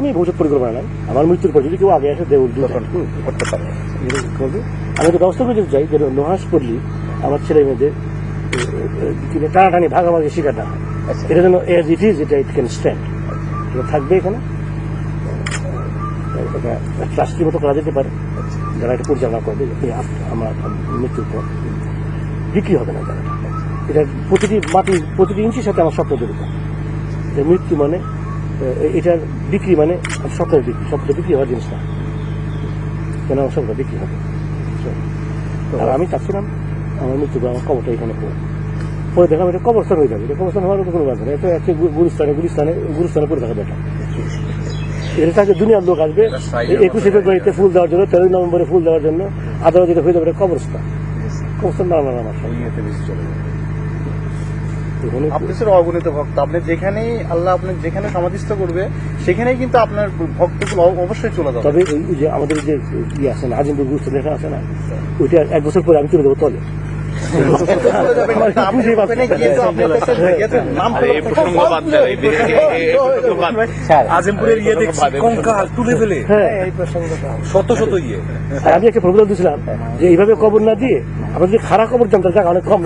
এখনই ভবিষ্যৎ পরিকল্পনা নাই। আমার মৃত্যুর পর যদি কেউ আগে আসে তখন করতে পারে। করবে আমি তো ব্যবস্থা করে দিতে চাই যেন নোহাস করলি আমার ছেলে মেয়েদের টানাটানি ভাগাভাগি শিকার না আচ্ছা। এটা যেন এজ ইট ইজ এটা ইট ক্যান স্ট্যান্ড এটা থাকবে এখানে। ট্রাস্টির মতো করা যেতে পারে। যারা এটা পরিচালনা করবে আমার মৃত্যুর পর বিক্রি হবে না জায়গাটা এটা প্রতিটি মাটি প্রতিটি ইঞ্চির সাথে আমার স্বপ্ন জড়িত। যে মৃত্যু মানে এটার বিক্রি মানে স্বপ্নের বিক্রি স্বপ্নের বিক্রি হওয়ার জিনিস না কেন স্বপ্ন বিক্রি হবে? আর আমি চাচ্ছিলাম আমার মৃত্যু আমার কবরটা এখানে পড়ে পরে দেখলাম এটা কবরস্থান হয়ে যাবে। এটা কবরস্থান হওয়ার কোনো ব্যাপার না। এটা হচ্ছে গুরুস্থানে গুরুস্থানে গুলিস্তানে পড়ে থাকা বেটা এটা থাকে দুনিয়ার লোক আসবে একুশে ফেব্রুয়ারিতে ফুল দেওয়ার জন্য তেরোই নভেম্বরে ফুল দেওয়ার জন্য আদালত যেটা হয়ে যাবে এটা কবরস্থান। কবরস্থান না আমার ওই ইয়েতে বেশি চলে যাবে। এখানে আপনি স্যার অগণিত ভক্ত। আপনি যেখানেই আল্লাহ আপনি যেখানে সমাধিস্থ করবে সেখানেই কিন্তু আপনার ভক্তগুলো অবশ্যই চলে যাবে। তবে এই যে আমাদের যে ইয়ে আছে না আজিমপুর লেখা আছে না ওইটা এক বছর পরে আমি তুলে। দেবো তলে। আজিমপুরের ইয়ে দেখছি কঙ্কাল তুলে ফেলে। হ্যাঁ। শত শত ইয়ে। আমি একটা প্রপোজাল দিয়েছিলাম। যে এইভাবে কবর না দিয়ে আমরা যদি খারাপ কবর জানতাম অনেক কম